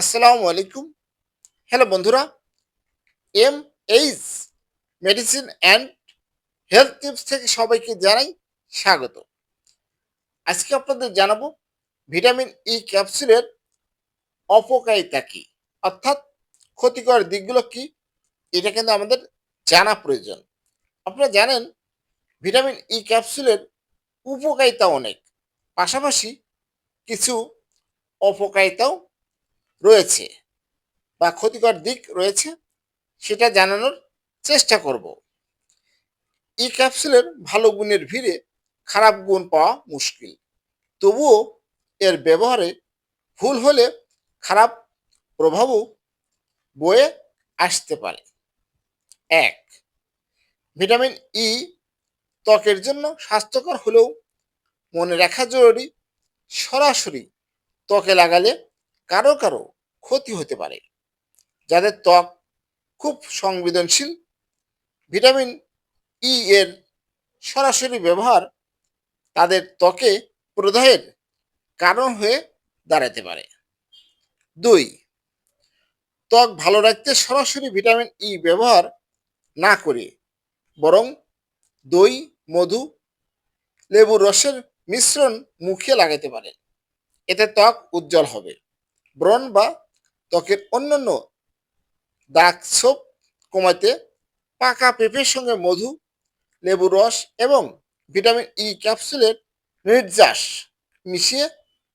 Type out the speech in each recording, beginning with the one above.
আসসালামু আলাইকুম। হ্যালো বন্ধুরা M H medicine and health tips থেকে সবাইকে জানাই স্বাগত। আজকে আপনাদের জানাব ভিটামিন ই ক্যাপসুলের অপকারিতা কী, অর্থাৎ ক্ষতিকর দিকগুলো কী, এটা কিন্তু আমাদের জানা প্রয়োজন। আপনারা জানেন, ভিটামিন ই ক্যাপসুলের উপকারিতা অনেক, পাশাপাশি কিছু অপকারিতাও রয়েছে বা ক্ষতিকর দিক রয়েছে, সেটা জানানোর চেষ্টা করব। ই ক্যাপসুলের ভালো গুণের ভিড়ে খারাপ গুণ পাওয়া মুশকিল। তবুও এর ব্যবহারে ভুল হলে খারাপ প্রভাবও বয়ে আসতে পারে। এক, ভিটামিন ই ত্বকের জন্য স্বাস্থ্যকর হলেও মনে রাখা জরুরি। সরাসরি ত্বকে লাগালে কারও কারও ক্ষতি হতে পারে। যাদের ত্বক খুব সংবেদনশীল, ভিটামিন ই এর সরাসরি ব্যবহার তাদের ত্বকে প্রদাহের কারণ হয়ে দাঁড়াতে পারে। দুই, ত্বক ভালো রাখতে সরাসরি ভিটামিন ই ব্যবহার না করে, বরং দই, মধু, লেবুর রসের মিশ্রণ মুখে লাগাতে পারেন এতে ত্বক উজ্জ্বল হবে। ব্রণ বা ত্বকের অন্যান্য দাগ ছোপ কমাতে পাকা পেঁপের সঙ্গে মধু, লেবু রস এবং ভিটামিন ই ক্যাপসুলের নির্যাস মিশিয়ে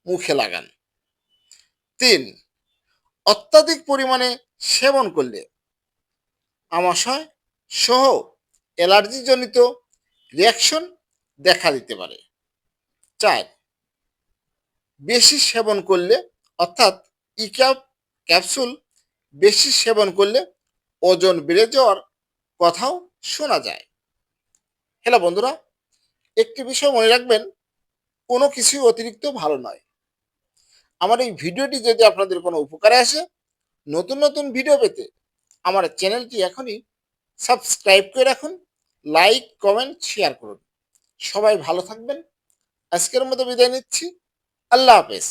মুখে লাগান। তিন, অত্যাধিক পরিমাণে সেবন করলে আমাশয় সহ অ্যালার্জিজনিত রিয়াকশন দেখা দিতে পারে। চার, বেশি সেবন করলে অর্থাৎ ইক্যাপ ক্যাপসুল বেশি সেবন করলে ওজন বেড়ে যাওয়ার কথাও শোনা যায়। হ্যালো বন্ধুরা, একটি বিষয় মনে রাখবেন, কোনো কিছুই অতিরিক্ত ভালো নয়। আমার এই ভিডিওটি যদি আপনাদের কোনো উপকারে আসে, নতুন নতুন ভিডিও পেতে আমার চ্যানেলটি এখনই সাবস্ক্রাইব করে রাখুন, লাইক, কমেন্ট, শেয়ার করুন। সবাই ভালো থাকবেন। আজকের মতো বিদায় নিচ্ছি। আল্লাহ হাফেজ।